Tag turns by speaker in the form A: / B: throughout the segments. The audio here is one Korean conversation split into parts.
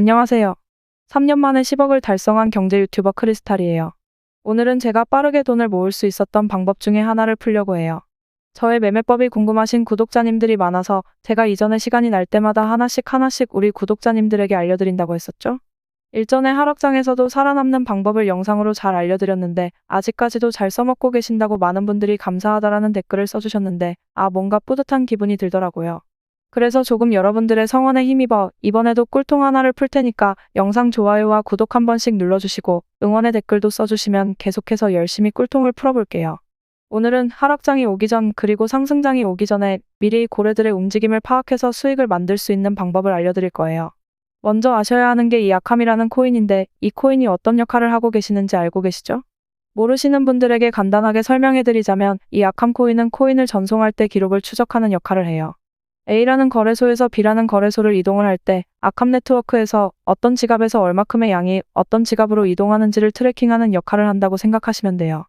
A: 안녕하세요. 3년 만에 10억을 달성한 경제 유튜버 크리스탈이에요. 오늘은 제가 빠르게 돈을 모을 수 있었던 방법 중에 하나를 풀려고 해요. 저의 매매법이 궁금하신 구독자님들이 많아서 제가 이전에 시간이 날 때마다 하나씩 하나씩 우리 구독자님들에게 알려드린다고 했었죠? 일전에 하락장에서도 살아남는 방법을 영상으로 잘 알려드렸는데 아직까지도 잘 써먹고 계신다고 많은 분들이 감사하다라는 댓글을 써주셨는데 아 뭔가 뿌듯한 기분이 들더라고요. 그래서 조금 여러분들의 성원에 힘입어 이번에도 꿀통 하나를 풀 테니까 영상 좋아요와 구독 한 번씩 눌러주시고 응원의 댓글도 써주시면 계속해서 열심히 꿀통을 풀어볼게요. 오늘은 하락장이 오기 전 그리고 상승장이 오기 전에 미리 고래들의 움직임을 파악해서 수익을 만들 수 있는 방법을 알려드릴 거예요. 먼저 아셔야 하는 게 이 약함이라는 코인인데 이 코인이 어떤 역할을 하고 계시는지 알고 계시죠? 모르시는 분들에게 간단하게 설명해 드리자면 이 약함 코인은 코인을 전송할 때 기록을 추적하는 역할을 해요. A라는 거래소에서 B라는 거래소를 이동을 할 때 아캄 네트워크에서 어떤 지갑에서 얼마큼의 양이 어떤 지갑으로 이동하는지를 트래킹하는 역할을 한다고 생각하시면 돼요.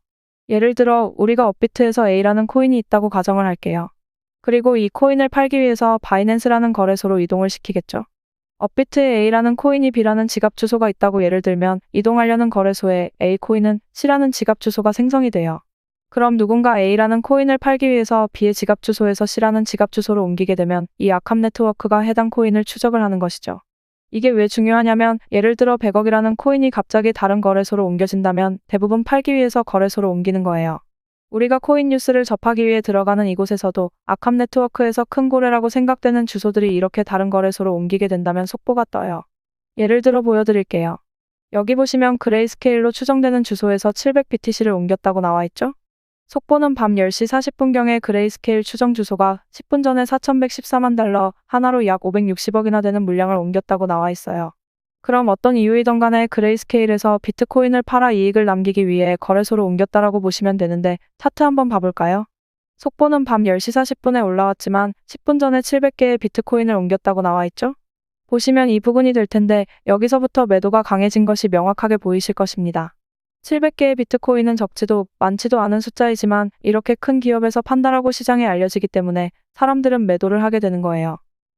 A: 예를 들어 우리가 업비트에서 A라는 코인이 있다고 가정을 할게요. 그리고 이 코인을 팔기 위해서 바이낸스라는 거래소로 이동을 시키겠죠. 업비트에 A라는 코인이 B라는 지갑 주소가 있다고 예를 들면 이동하려는 거래소에 A 코인은 C라는 지갑 주소가 생성이 돼요. 그럼 누군가 A라는 코인을 팔기 위해서 B의 지갑 주소에서 C라는 지갑 주소로 옮기게 되면 이 아캄 네트워크가 해당 코인을 추적을 하는 것이죠. 이게 왜 중요하냐면 예를 들어 100억이라는 코인이 갑자기 다른 거래소로 옮겨진다면 대부분 팔기 위해서 거래소로 옮기는 거예요. 우리가 코인 뉴스를 접하기 위해 들어가는 이곳에서도 아캄 네트워크에서 큰 고래라고 생각되는 주소들이 이렇게 다른 거래소로 옮기게 된다면 속보가 떠요. 예를 들어 보여드릴게요. 여기 보시면 그레이스케일로 추정되는 주소에서 700BTC를 옮겼다고 나와 있죠? 속보는 밤 10시 40분경에 그레이스케일 추정 주소가 10분 전에 4,114만 달러, 하나로 약 560억이나 되는 물량을 옮겼다고 나와 있어요. 그럼 어떤 이유이던 간에 그레이스케일에서 비트코인을 팔아 이익을 남기기 위해 거래소로 옮겼다라고 보시면 되는데 차트 한번 봐볼까요? 속보는 밤 10시 40분에 올라왔지만 10분 전에 700개의 비트코인을 옮겼다고 나와 있죠? 보시면 이 부분이 될 텐데 여기서부터 매도가 강해진 것이 명확하게 보이실 것입니다. 700개의 비트코인은 적지도 많지도 않은 숫자이지만 이렇게 큰 기업에서 판다라고 시장에 알려지기 때문에 사람들은 매도를 하게 되는 거예요.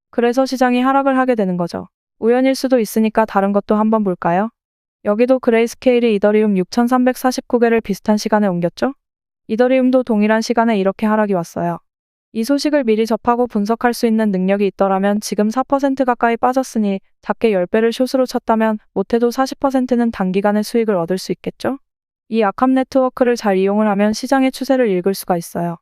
A: 그래서 시장이 하락을 하게 되는 거죠. 우연일 수도 있으니까 다른 것도 한번 볼까요? 여기도 그레이스케일이 이더리움 6349개를 비슷한 시간에 옮겼죠? 이더리움도 동일한 시간에 이렇게 하락이 왔어요. 이 소식을 미리 접하고 분석할 수 있는 능력이 있더라면 지금 4% 가까이 빠졌으니 작게 10배를 숏으로 쳤다면 못해도 40%는 단기간에 수익을 얻을 수 있겠죠? 이 아캄 네트워크를 잘 이용을 하면 시장의 추세를 읽을 수가 있어요.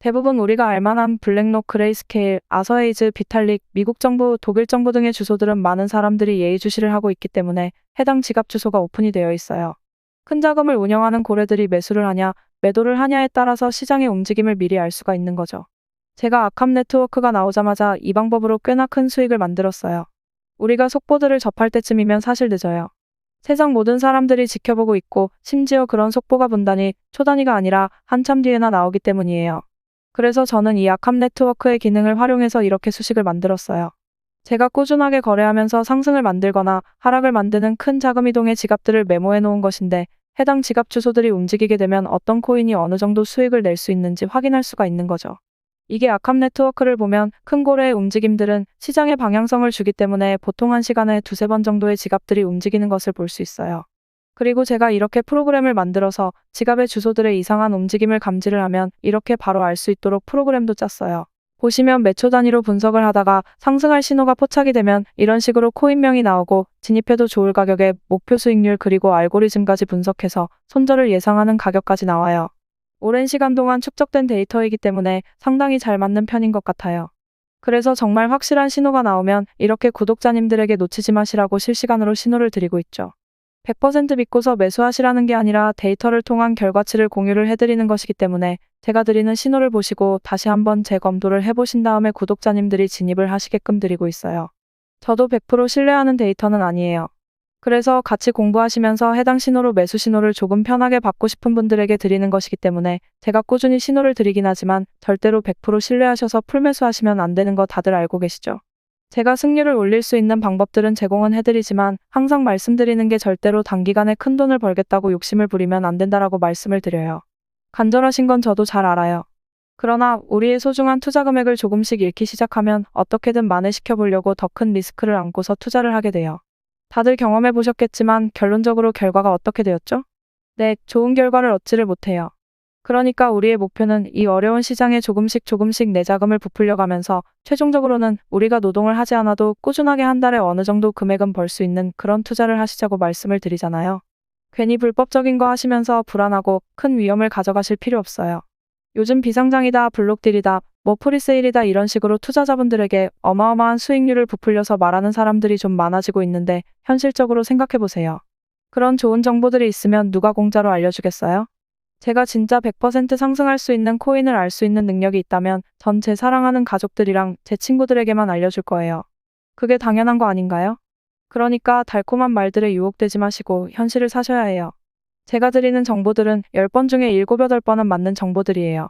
A: 대부분 우리가 알만한 블랙록, 그레이스케일, 아서에이즈, 비탈릭, 미국 정부, 독일 정부 등의 주소들은 많은 사람들이 예의주시를 하고 있기 때문에 해당 지갑 주소가 오픈이 되어 있어요. 큰 자금을 운영하는 고래들이 매수를 하냐, 매도를 하냐에 따라서 시장의 움직임을 미리 알 수가 있는 거죠. 제가 아캄 네트워크가 나오자마자 이 방법으로 꽤나 큰 수익을 만들었어요. 우리가 속보들을 접할 때쯤이면 사실 늦어요. 세상 모든 사람들이 지켜보고 있고 심지어 그런 속보가 분단이 초단위가 아니라 한참 뒤에나 나오기 때문이에요. 그래서 저는 이 아캄 네트워크의 기능을 활용해서 이렇게 수식을 만들었어요. 제가 꾸준하게 거래하면서 상승을 만들거나 하락을 만드는 큰 자금 이동의 지갑들을 메모해 놓은 것인데 해당 지갑 주소들이 움직이게 되면 어떤 코인이 어느 정도 수익을 낼 수 있는지 확인할 수가 있는 거죠. 이게 아캄 네트워크를 보면 큰 고래의 움직임들은 시장의 방향성을 주기 때문에 보통 한 시간에 두세 번 정도의 지갑들이 움직이는 것을 볼 수 있어요. 그리고 제가 이렇게 프로그램을 만들어서 지갑의 주소들의 이상한 움직임을 감지를 하면 이렇게 바로 알 수 있도록 프로그램도 짰어요. 보시면 몇 초 단위로 분석을 하다가 상승할 신호가 포착이 되면 이런 식으로 코인명이 나오고 진입해도 좋을 가격에 목표 수익률 그리고 알고리즘까지 분석해서 손절을 예상하는 가격까지 나와요. 오랜 시간 동안 축적된 데이터이기 때문에 상당히 잘 맞는 편인 것 같아요. 그래서 정말 확실한 신호가 나오면 이렇게 구독자님들에게 놓치지 마시라고 실시간으로 신호를 드리고 있죠. 100% 믿고서 매수하시라는 게 아니라 데이터를 통한 결과치를 공유를 해드리는 것이기 때문에 제가 드리는 신호를 보시고 다시 한번 재검도를 해보신 다음에 구독자님들이 진입을 하시게끔 드리고 있어요. 저도 100% 신뢰하는 데이터는 아니에요. 그래서 같이 공부하시면서 해당 신호로 매수 신호를 조금 편하게 받고 싶은 분들에게 드리는 것이기 때문에 제가 꾸준히 신호를 드리긴 하지만 절대로 100% 신뢰하셔서 풀매수 하시면 안 되는 거 다들 알고 계시죠? 제가 승률을 올릴 수 있는 방법들은 제공은 해드리지만 항상 말씀드리는 게 절대로 단기간에 큰 돈을 벌겠다고 욕심을 부리면 안 된다라고 말씀을 드려요. 간절하신 건 저도 잘 알아요. 그러나 우리의 소중한 투자 금액을 조금씩 잃기 시작하면 어떻게든 만회시켜 보려고 더 큰 리스크를 안고서 투자를 하게 돼요. 다들 경험해 보셨겠지만 결론적으로 결과가 어떻게 되었죠? 네, 좋은 결과를 얻지를 못해요. 그러니까 우리의 목표는 이 어려운 시장에 조금씩 조금씩 내 자금을 부풀려 가면서 최종적으로는 우리가 노동을 하지 않아도 꾸준하게 한 달에 어느 정도 금액은 벌 수 있는 그런 투자를 하시자고 말씀을 드리잖아요. 괜히 불법적인 거 하시면서 불안하고 큰 위험을 가져가실 필요 없어요. 요즘 비상장이다, 블록딜이다, 뭐 프리세일이다 이런 식으로 투자자분들에게 어마어마한 수익률을 부풀려서 말하는 사람들이 좀 많아지고 있는데 현실적으로 생각해 보세요. 그런 좋은 정보들이 있으면 누가 공짜로 알려주겠어요? 제가 진짜 100% 상승할 수 있는 코인을 알 수 있는 능력이 있다면 전 제 사랑하는 가족들이랑 제 친구들에게만 알려줄 거예요. 그게 당연한 거 아닌가요? 그러니까 달콤한 말들에 유혹되지 마시고 현실을 사셔야 해요. 제가 드리는 정보들은 10번 중에 7, 8번은 맞는 정보들이에요.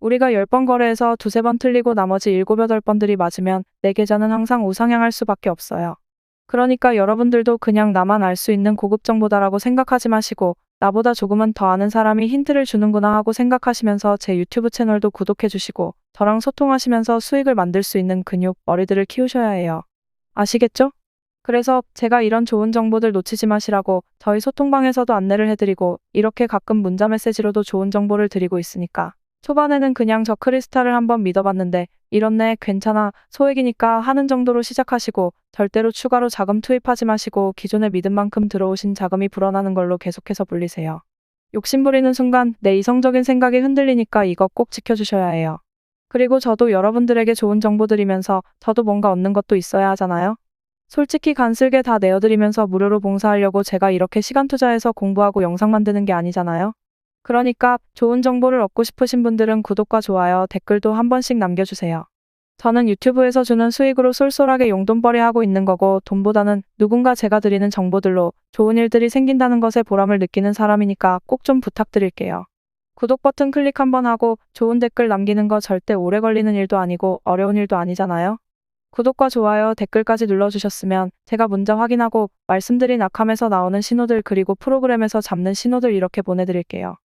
A: 우리가 10번 거래해서 두세 번 틀리고 나머지 7, 8번들이 맞으면 내 계좌는 항상 우상향할 수밖에 없어요. 그러니까 여러분들도 그냥 나만 알 수 있는 고급 정보다라고 생각하지 마시고 나보다 조금은 더 아는 사람이 힌트를 주는구나 하고 생각하시면서 제 유튜브 채널도 구독해 주시고 저랑 소통하시면서 수익을 만들 수 있는 근육, 머리들을 키우셔야 해요. 아시겠죠? 그래서 제가 이런 좋은 정보들 놓치지 마시라고 저희 소통방에서도 안내를 해드리고 이렇게 가끔 문자 메시지로도 좋은 정보를 드리고 있으니까 초반에는 그냥 저 크리스탈을 한번 믿어봤는데 이렇네 괜찮아 소액이니까 하는 정도로 시작하시고 절대로 추가로 자금 투입하지 마시고 기존에 믿은 만큼 들어오신 자금이 불어나는 걸로 계속해서 불리세요. 욕심부리는 순간 내 이성적인 생각이 흔들리니까 이거 꼭 지켜주셔야 해요. 그리고 저도 여러분들에게 좋은 정보 드리면서 저도 뭔가 얻는 것도 있어야 하잖아요. 솔직히 간슬게 다 내어드리면서 무료로 봉사하려고 제가 이렇게 시간 투자해서 공부하고 영상 만드는 게 아니잖아요. 그러니까 좋은 정보를 얻고 싶으신 분들은 구독과 좋아요, 댓글도 한 번씩 남겨주세요. 저는 유튜브에서 주는 수익으로 쏠쏠하게 용돈벌이 하고 있는 거고 돈보다는 누군가 제가 드리는 정보들로 좋은 일들이 생긴다는 것에 보람을 느끼는 사람이니까 꼭 좀 부탁드릴게요. 구독 버튼 클릭 한번 하고 좋은 댓글 남기는 거 절대 오래 걸리는 일도 아니고 어려운 일도 아니잖아요. 구독과 좋아요, 댓글까지 눌러주셨으면 제가 문자 확인하고 말씀드린 악함에서 나오는 신호들 그리고 프로그램에서 잡는 신호들 이렇게 보내드릴게요.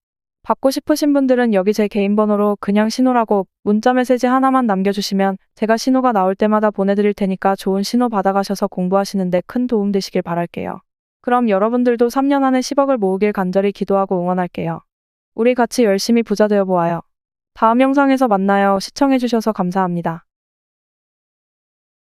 A: 받고 싶으신 분들은 여기 제 개인 번호로 그냥 신호라고 문자 메시지 하나만 남겨주시면 제가 신호가 나올 때마다 보내드릴 테니까 좋은 신호 받아가셔서 공부하시는데 큰 도움 되시길 바랄게요. 그럼 여러분들도 3년 안에 10억을 모으길 간절히 기도하고 응원할게요. 우리 같이 열심히 부자 되어 보아요. 다음 영상에서 만나요. 시청해주셔서 감사합니다.